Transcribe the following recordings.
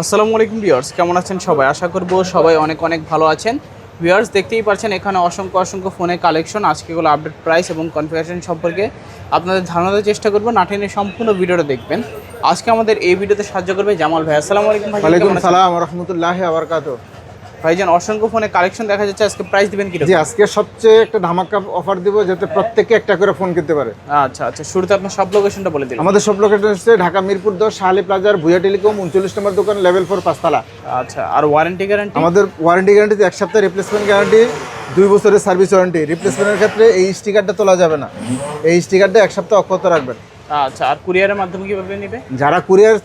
আসসালামু আলাইকুম ভিউয়ার্স, কেমন আছেন সবাই? আশা করব সবাই অনেক অনেক ভালো আছেন। ভিউয়ার্স, দেখতেই পাচ্ছেন এখানে অসংখ্য অসংখ্য ফোনের কালেকশন। আজকেগুলো আপডেট প্রাইস এবং কনফিগারেশন সম্পর্কে আপনাদের ধারণা দেওয়ার চেষ্টা করব। নাটেনের সম্পূর্ণ ভিডিওটা দেখবেন। আজকে আমাদের এই ভিডিওতে সাহায্য করবে জামাল ভাই। আসসালামু আলাইকুম ভাই ওয়ালাইকুম? সালাম রহমতুল্লাহ আবরকাত ভাইজান অসংখ্য ফোনের কালেকশন দেখা যাচ্ছে। আজকে প্রাইস দিবেন কি জি আজকে সবচেয়ে একটা ধামাকা অফার দিব যাতে প্রত্যেকে একটা করে ফোন কিনতে পারে। আচ্ছা আচ্ছা। শুরুতে আপনার সব লোকেশনটা বলে দিন আমাদের সব লোকেশন হচ্ছে ঢাকা মিরপুর দশ শাহালি প্লাজার ভুয়া টেলিকম উনচল্লিশ নম্বর দোকান লেভেল ফোর পাঁচতলা। আচ্ছা আর ওয়ারেন্টি গ্যারান্টি আমাদের ওয়ারেন্টি গ্যারান্টি এক সপ্তাহ রিপ্লেসমেন্ট গ্যারান্টি দুই বছরের সার্ভিস ওয়ারেন্টি রিপ্লেসমেন্টের ক্ষেত্রে এই স্টিকারটা তোলা যাবে না। এই স্টিকারটা এক সপ্তাহ অক্ষত রাখবেন। আচ্ছা আর কুরিয়ারের মাধ্যমে কীভাবে নেবে? যারা কুরিয়ার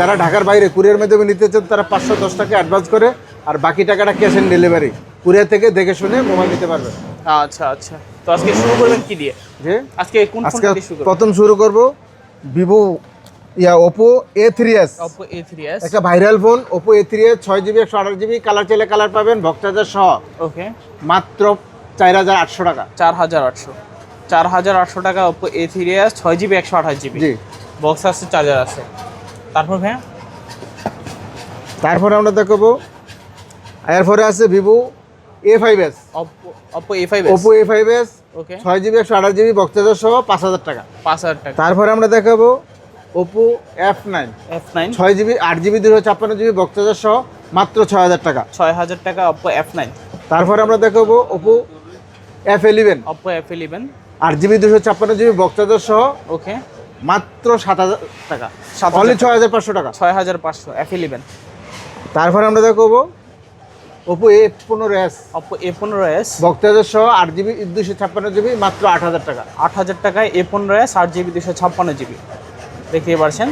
যারা ঢাকার বাইরে কুরিয়ার মাধ্যমে নিতে চান তারা পাঁচশো দশ টাকা অ্যাডভান্স করে আর বাকি টাকাটা ক্যাশ অন ডেলিভারি কুরিয়ার থেকে দেখে শুনে মোবাইল নিতে পারবেন আচ্ছা আচ্ছা। তো আজকে শুরু করবেন কি দিয়ে? যে? আজকে কোন আজকে প্রথম শুরু করব Vivo yeah Oppo A three S Oppo A3s একটা viral phone Oppo A three S ছয় জিবি একশো আঠাশ জিবি কালার চাইলে কালার পাবেন ভক্তাজার সহ। ওকে মাত্র চার হাজার আটশো টাকা। চার হাজার আটশো। চার হাজার আটশো টাকা ওপো এ থ্রি এস ছয় জিবি একশো আঠাশ জিবি। বক্স আছে চার্জার আছে। তারপর ভাইয়া? তারপরে আমরা দেখাবো এরপরে আছে Vivo A five S Oppo Oppo A5s Oppo A five S okay ছয় জিবি একশো আঠাশ জিবি বক্তাজার সহ পাঁচ হাজার টাকা। পাঁচ হাজার টাকা। তারপরে আমরা দেখাবো Oppo F nine F nine ছয় জিবি আট জিবি দুশো ছাপ্পান্ন জিবি বক্তাজার সহ মাত্র ছয় হাজার টাকা। ছয় হাজার টাকা Oppo এফ নাইন তারপরে আমরা দেখাবো Oppo F eleven Oppo F eleven আট জিবি দুশো ছাপ্পান্ন জিবি বক্তাজার সহ ওকে মাত্র সাত হাজার টাকা। অনলি ছয় হাজার পাঁচশো টাকা। ছয় হাজার পাঁচশো এফ ইলেভেন তারপরে আমরা দেখাবো ওপো এ পনেরো এস Oppo এ পনেরো এস বক্তাজার সহ আট জিবি দুশো ছাপ্পান্ন জিবি মাত্র আট হাজার টাকা। আট হাজার টাকায় এ পনেরো এস আট জিবি দুশো ছাপ্পান্ন জিবি। দেখতে পারছেন?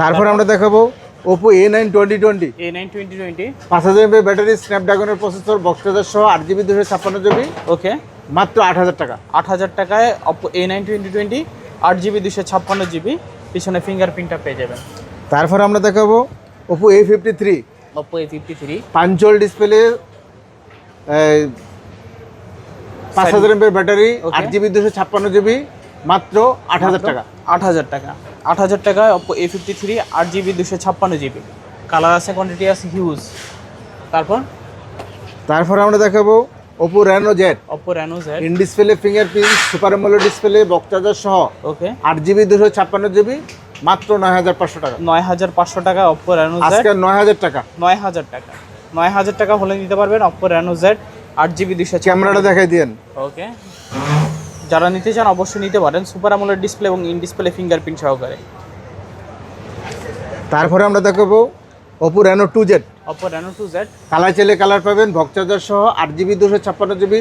তারপরে আমরা দেখাবো Oppo A nine twenty twenty A nine twenty twenty পাঁচ হাজার এমবি ব্যাটারি স্ন্যাপড্রাগনের প্রসেসর বক্তাজার সহ আট জিবি দুশো ছাপ্পান্ন জিবি। ওকে মাত্র আট হাজার টাকা। আট হাজার টাকায় Oppo A nine twenty twenty আট জিবি দুশো ছাপ্পান্ন জিবি পিছনে ফিঙ্গারপ্রিন্টটা পেয়ে যাবেন। তারপর আমরা দেখাবো Oppo A fifty three Oppo A fifty three punch hole display পাঁচ হাজার এমবি ব্যাটারি আট জিবি দুশো ছাপ্পান্ন জিবি মাত্র আট হাজার টাকা। আট হাজার টাকা। আট হাজার টাকায় Oppo এ ফিফটি থ্রি আট জিবি দুশো ছাপ্পান্ন জিবি কালার আছে কোয়ান্টিটি আছে হিউজ তারপর? তারপর আমরা দেখাবো Oppo Reno Z Oppo Reno Z. In display fingerprint super AMOLED display বক্তাজার সহ ওকে আট জিবি দুশো ছাপ্পান্ন জিবি মাত্র নয় হাজার পাঁচশো টাকা। নয় হাজার পাঁচশো টাকা Oppo Reno Z আজকে নয় হাজার টাকা। নয় হাজার টাকা। নয় হাজার টাকা হলে নিতে পারবেন Oppo Reno Z জিবি দুশো ক্যামেরাটা দেখাই দিয়েন। ওকে যারা নিতে চান অবশ্যই নিতে পারেন সুপার আমলের ডিসপ্লে এবং ইন ডিসপ্লে ফিঙ্গারপ্রিন্ট সহকারে। তারপরে আমরা দেখাবো Oppo Reno two Z Oppo Reno 2Z colour চাইলে কালার পাবেন বক্তাজার সহ আট জিবি দুশো ছাপ্পান্ন GB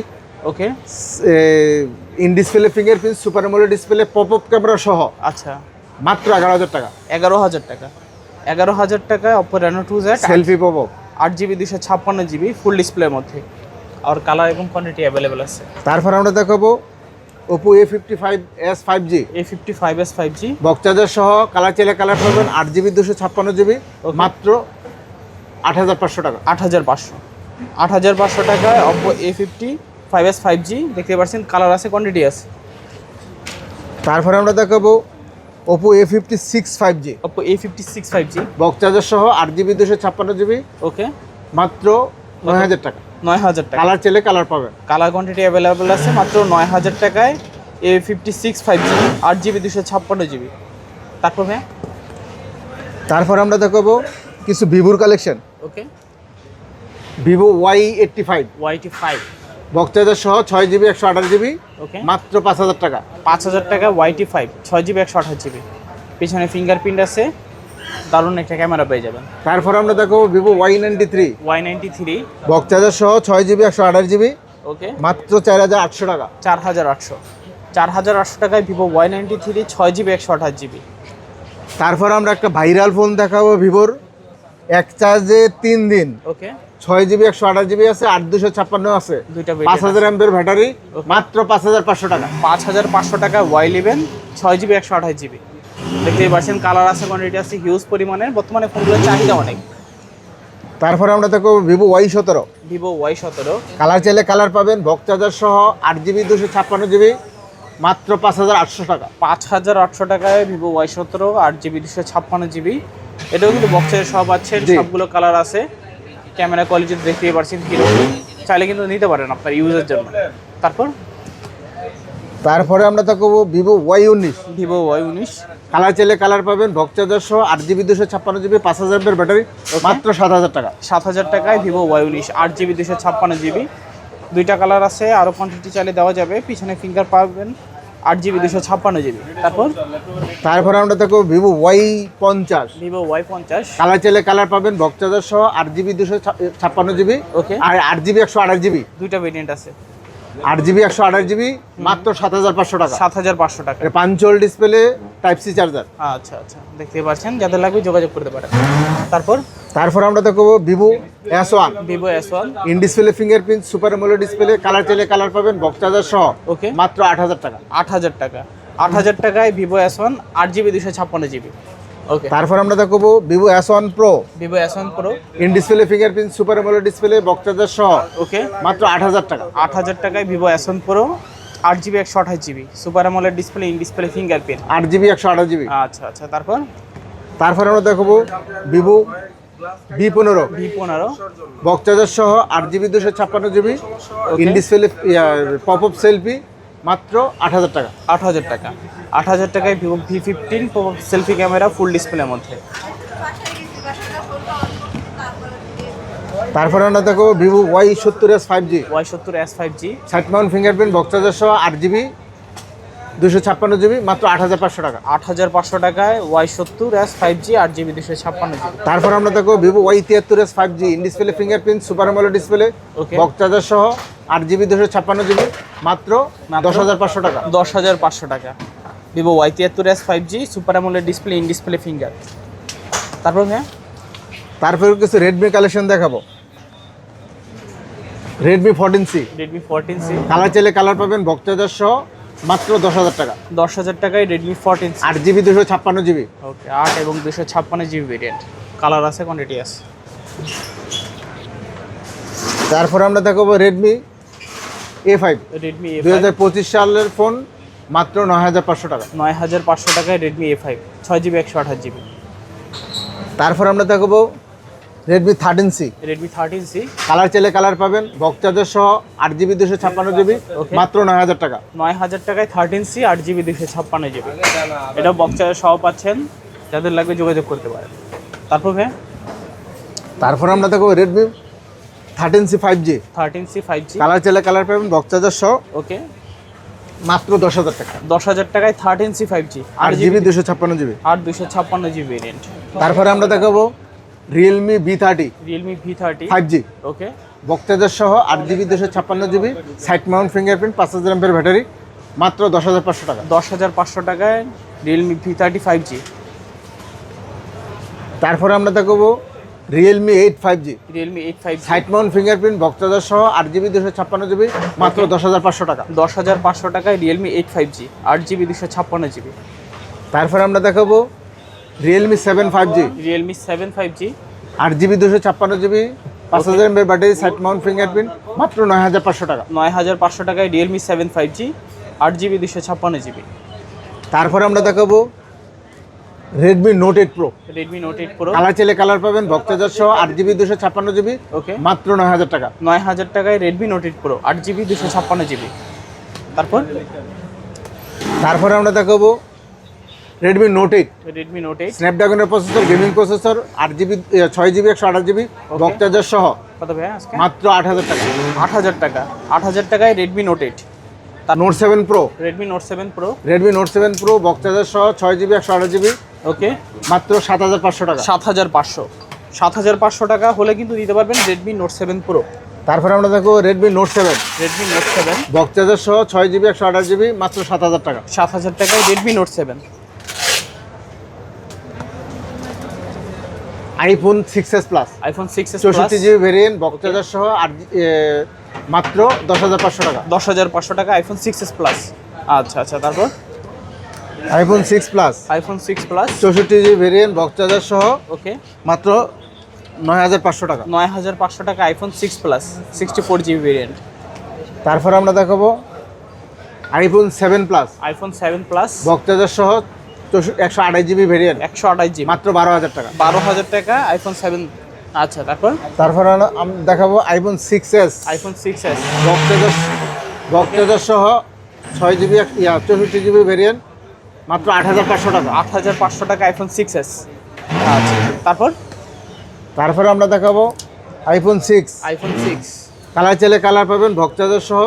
okay in display fingerprint super AMOLED display pop up camera সহ। আচ্ছা। মাত্র এগারো হাজার টাকা। এগারো হাজার টাকা। এগারো হাজার টাকায় Oppo Reno 2Z selfie pop up আট জিবি দুশো ছাপ্পান্ন জিবি ফুল ডিসপ্লের মধ্যে। আর কালার এবং কোয়ান্টিটি অ্যাভেলেবেল আছে। তারপর আমরা দেখাবো Oppo A fifty five S five G A fifty five S five G বক্তাজার সহ কালার চাইলে কালার পাবেন আট জিবি দুশো ছাপ্পান্ন জিবি. মাত্র আট হাজার পাঁচশো টাকা। আট হাজার পাঁচশো। আট হাজার পাঁচশো টাকায় Oppo A fifty five S five G দেখতে পাচ্ছেন কালার আছে কোয়ান্টিটি আছে। তারপরে আমরা দেখাবো Oppo A fifty six five G Oppo A fifty six five G বক্তাজার সহ আট জিবি দুশো ছাপ্পান্ন জিবি। ওকে মাত্র নয় হাজার টাকা। নয় হাজার টাকা। কালার চাইলে কালার পাবেন কালার কোয়ান্টিটি অ্যাভেলেবেল আছে মাত্র নয় হাজার টাকায় A fifty six five GB আট জিবি দুশো ছাপ্পান্ন জিবি তারপর হ্যাঁ তারপর আমরা দেখাবো কিছু ভিভোর collection okay Vivo Y eighty five eighty five বক্তাজার সহ ছয় জিবি একশো আঠাশ জিবি ওকে মাত্র পাঁচ হাজার টাকা। পাঁচ হাজার টাকা ওয়াইটি ফাইভ ছয় জিবি একশো আঠাশ জিবি পিছনে ফিঙ্গারপ্রিন্ট আছে। দারুণ একটা ক্যামেরা পেয়ে যাবেন। তারপর আমরা দেখো Vivo Y ninety three Y ninety three box charger সহ ছয় জিবি একশো আঠাশ জিবি ওকে মাত্র চার হাজার আটশো টাকা। চার হাজার আটশো। চার হাজার আটশো টাকায় ভিভো ওয়াই নাইনটি থ্রি ছয় জিবি একশো আঠাশ জিবি তারপর আমরা একটা ভাইরাল ফোন দেখাবো ভিভোর এক চার্জে তিন দিন। ওকে ছয় জিবি একশো আঠাশ জিবি আছে আট দুশো ছাপ্পান্ন আছে। দুইটা পাঁচ হাজার এমপের ব্যাটারি মাত্র পাঁচ হাজার পাঁচশো টাকা। পাঁচ হাজার পাঁচশো টাকা ওয়াই ইলেভেন ছয় জিবি একশো আঠাশ জিবি দেখতেই পাচ্ছেন কালার আছে কোয়ান্টিটি আছে হিউজ পরিমাণের। বর্তমানে ফোনগুলোর চাহিদা অনেক। তারপরে আমরা দেখো ভিভো ওয়াই সতেরো। ভিভো ওয়াই সতেরো। কালার চাইলে কালার পাবেন বক্স চার্জার সহ আট জিবি দুশো ছাপ্পান্ন জিবি মাত্র পাঁচ হাজার আটশো টাকা। পাঁচ হাজার আটশো টাকায় ভিভো ওয়াই সতেরো আট জিবি দুশো ছাপ্পান্ন জিবি এটাও কিন্তু বক্সের সব আছে। সবগুলো কালার আছে। ক্যামেরা কোয়ালিটি দেখতেই পাচ্ছেন হিরো চাইলে কিন্তু নিতে পারেন আপনার ইউজের জন্য। তারপর? তারপরে আমরা থাকব ভিভো ওয়াই উনিশ। ভিভো ওয়াই উনিশ। কালার চাইলে কালার পাবেন ভক্তাদর্শ আট জিবি দুশো ছাপ্পান্ন জিবি পাঁচ হাজার ব্যাটারি মাত্র সাত হাজার টাকা। সাত হাজার টাকায় ভিভো ওয়াই উনিশ আট জিবি দুশো ছাপ্পান্ন জিবি দুইটা কালার আছে আরও কোয়ান্টিটি চাইলে দেওয়া যাবে। পিছনে ফিঙ্গার পাবেন আট জিবি দুশো ছাপ্পান্ন জিবি তারপর? তারপরে আমরা থাকব ভিভো ওয়াই পঞ্চাশ। ভিভো ওয়াই পঞ্চাশ। কালার চাইলে কালার পাবেন ভক্তাদর্শ আট জিবি দুশো ছাপ্পান্ন জিবি ওকে আর আট জিবি একশো আঠাশ জিবি দুইটা ভেরিয়েন্ট আছে। আট জিবি একশো আঠাশ জিবি মাত্র সাত হাজার পাঁচশো টাকা। সাত হাজার পাঁচশো টাকা। Punch hole display type C charger. আচ্ছা আচ্ছা দেখতে পাচ্ছেন যাদের লাগবে যোগাযোগ করতে পারেন। তারপর? তারপর আমরা দেখব Vivo S one. Vivo S one. In display fingerprint super AMOLED display colour চাইলে কালার পাবেন বক্স চার্জার সহ ওকে। মাত্র আট হাজার টাকা। আট হাজার টাকা। আট হাজার টাকায় ভিভো এস ওয়ান আট জিবি দুশো ছাপ্পান্ন জিবি। তারপর আমরা দেখব Vivo S one Pro Vivo S one Pro in display fingerprint super AMOLED display charger সহ। ওকে মাত্র আট হাজার টাকা। আট হাজার টাকায় ভিভো এস ওয়ান প্রো আট জিবি একশো আঠাশ জিবি। সুপার আমলের ডিসপ্লে ইন ডিসপ্লে ফিঙ্গারপ্রিন্ট আট জিবি একশো আঠাশ জিবি। আচ্ছা আচ্ছা তারপর? তারপর আমরা দেখব ভিভো বি পনেরো। ভি পনেরো। চার্জার সহ আট জিবি দুশো ছাপ্পান্ন GB. In display pop up selfie মাত্র আট হাজার টাকা। আট হাজার টাকা। আট হাজার টাকায় Vivo V fifteen selfie camera full ডিসপ্লের মধ্যে। তারপরে আমরা দেখো ভিভো ওয়াই সত্তর এস ফাইভ জি। ওয়াই সত্তর S five G. Side mount fingerprint box charger সহ আট জিবি দুশো ছাপ্পান্ন জিবি মাত্র আট হাজার পাঁচশো টাকা। আট হাজার পাঁচশো টাকায় ওয়াই সত্তর এস ফাইভ জি আট জিবি দুশো ছাপ্পান্ন জিবি। তারপর আমরা দেখো ভিভো ওয়াই তিয়াত্তর S five G in display fingerprint super AMOLED display Okay. Box charger সহ আট জিবি দুশো ছাপ্পান্ন জিবি মাত্র? দশ হাজার পাঁচশো টাকা। দশ হাজার পাঁচশো টাকা। ভিভো ওয়াই তিয়াত্তর এস ফাইভ জি সুপার আমলের ডিসপ্লে ইন ডিসপ্লে ফিঙ্গার তারপর হ্যাঁ তারপরে কিছু রেডমি কালেকশন দেখাবো। Redmi fourteen C Redmi fourteen C colour চাইলে কালার পাবেন চার্জার সহ মাত্র দশ হাজার টাকা। দশ হাজার টাকায় রেডমি ফোরটিন আট জিবি দুশো ছাপ্পান্ন জিবি। ওকে আট এবং দুশো ছাপ্পান্ন জিবি ভেরিয়েন্ট কালার আছে কোয়ান্টিটি আছে। তারপরে আমরা দেখাবো রেডমি এ ফাইভ রেডমি দুই হাজার পঁচিশ সালের ফোন মাত্র নয় হাজার পাঁচশো টাকা। নয় হাজার পাঁচশো টাকায় রেডমি এ ফাইভ ছয় জিবি একশো আঠাশ জিবি। তারপর আমরা দেখাবো Redmi thirteen C Redmi thirteen C colour চাইলে কালার পাবেন বক্স চার্জার সহ আট জিবি দুশো ছাপ্পান্ন জিবি মাত্র নয় হাজার টাকা। নয় হাজার টাকায় থার্টিন সি আট জিবি দুশো ছাপ্পান্ন জিবি। এটা বক্সারের সহ পাচ্ছেন যাদের লাগবে যোগাযোগ করতে পারেন। তারপর হ্যাঁ তারপর আমরা দেখব Redmi thirteen C five G thirteen C five G colour চাইলে কালার পাবেন বক্স চার্জার সহ। ওকে। মাত্র দশ হাজার টাকা। দশ হাজার টাকায় থার্টিন সি ফাইভ জি আট জিবি দুশো ছাপ্পান্ন জিবি। আর দুশো ছাপ্পান্ন জিবি ভেরিয়েন্ট তারপরে আমরা দেখাবো Realme V thirty Realme V thirty five G okay. Box charger সহ আট জিবি দুশো ছাপ্পান্ন জিবি। সাইড মাউন্ট ফিঙ্গারপ্রিন্ট পাঁচ হাজার এমপের ব্যাটারি মাত্র দশ হাজার পাঁচশো টাকা। দশ হাজার পাঁচশো টাকায় Realme V thirty five G তারপরে আমরা দেখাবো Realme eight five G Realme eight five G side mount fingerprint charger সহ আট জিবি দুশো ছাপ্পান্ন জিবি মাত্র দশ হাজার পাঁচশো টাকা। দশ হাজার পাঁচশো টাকায় রিয়েলমি এইট ফাইভ জি আট জিবি দুশো ছাপ্পান্ন জিবি তারপরে আমরা দেখাবো Realme seven five G Realme seven five G আট জিবি দুশো ছাপ্পান্ন জিবি পাঁচ হাজার এমপের ব্যাটারি সাইড মাউন্ট ফিঙ্গারপ্রিন্ট মাত্র নয় হাজার পাঁচশো টাকা। নয় হাজার পাঁচশো টাকায় রিয়েলমি সেভেন ফাইভ জি আট জিবি দুশো ছাপ্পান্ন জিবি তারপরে আমরা দেখাবো Redmi Note eight Pro Redmi Note eight Pro colour চাইলে কালার পাবেন চার্জার সহ আট জিবি দুশো ছাপ্পান্ন জিবি ওকে মাত্র নয় হাজার টাকা। নয় হাজার টাকায় রেডমি নোট এইট প্রো আট জিবি দুশো ছাপ্পান্ন জিবি তারপর? তারপরে আমরা দেখাবো Redmi Note eight Redmi Note eight স্ন্যাপড্রাগনের processor gaming processor আট জিবি ছয় জিবি একশো আঠাশ জিবি চার্জার সহ কত ভাই মাত্র আট হাজার টাকা। আট হাজার টাকা। আট হাজার টাকায় Redmi Note eight Note seven Pro Redmi Note seven Pro Redmi Note seven Pro charger সহ ছয় জিবি একশো আঠাশ জিবি ওকে মাত্র সাত হাজার পাঁচশো টাকা। সাত হাজার পাঁচশো। সাত হাজার পাঁচশো টাকা হলে কিন্তু দিতে পারবেন রেডমি নোট সেভেন প্রো তারপরে আমরা দেখো Redmi Note seven Redmi Note seven box charger সহ ছয় জিবি একশো আঠাশ জিবি মাত্র সাত হাজার টাকা। সাত হাজার টাকায় Redmi Note seven iPhone six S plus iPhone six S চৌষট্টি জিবি ভেরিয়েন্ট বক্স চার্জার সহ আট মাত্র দশ হাজার পাঁচশো টাকা। দশ হাজার পাঁচশো টাকা আইফোন সিক্স এস প্লাস আচ্ছা আচ্ছা তারপর? IPhone six plus iPhone six plus চৌষট্টি জিবি ভেরিয়েন্ট বক্স চার্জার সহ। ওকে মাত্র নয় হাজার পাঁচশো টাকা। নয় হাজার পাঁচশো টাকা iPhone six plus sixty four GB variant তারপর আমরা দেখাবো iPhone seven plus iPhone seven plus box charger সহ একশো আঠাশ জিবি ভেরিয়েন্ট একশো আঠাশ জিবি মাত্র বারো হাজার টাকা। বারো হাজার টাকা আইফোন সেভেন আচ্ছা তারপর? তারপরে আমি দেখাবো iPhone six S iPhone six S বক্তেজার বক্তেজার সহ ছয় জিবি ইয়া চৌষট্টি জিবি ভেরিয়েন্ট মাত্র আট হাজার পাঁচশো টাকা। আট হাজার পাঁচশো টাকা আইফোন সিক্স এস আচ্ছা তারপর? তারপরে আমরা দেখাবো iPhone six iPhone six colour চাইলে কালার পাবেন ভক্তাজার সহ.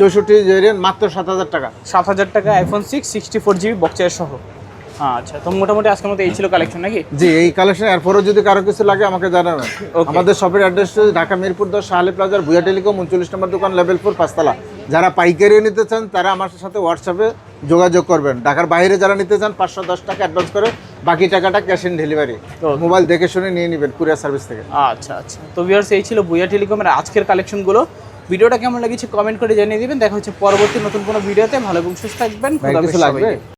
চৌষট্টি ভেরিয়েন্ট মাত্র সাত হাজার টাকা। সাত হাজার টাকা iPhone six sixty four GB বক্সের সহ। আচ্ছা তো মোটামুটি আজকের মতো এই ছিল কালেকশন নাকি? জি এই কালেকশন এরপরেও যদি কারও কিছু লাগে আমাকে জানাবেন. আমাদের শপের অ্যাড্রেস ঢাকা মিরপুর দশ শাহালি প্লাজার ভুয়া টেলিকম উনচল্লিশ নম্বর দোকান লেভেল ফোর পাঁচতলা। যারা পাইকারি নিতে চান তারা আমার সাথে হোয়াটসঅ্যাপে যোগাযোগ করবেন। ঢাকার বাইরে যারা নিতে চান পাঁচশো দশ টাকা অ্যাডভান্স করে বাকি টাকাটা ক্যাশ অন ডেলিভারি তো মোবাইল দেখে শুনে নিয়ে নেবেন কুরিয়ার সার্ভিস থেকে। আচ্ছা আচ্ছা। তো ভিউয়ার্স এই ছিল বুয়া টেলিকমের আজকের কালেকশনগুলো ভিডিওটা কেমন লেগেছে কমেন্ট করে জানিয়ে দিবেন। দেখা হচ্ছে পরবর্তী নতুন কোনো ভিডিওতে। ভালো এবং সুস্থ থাকবেন। কিছু লাগবে।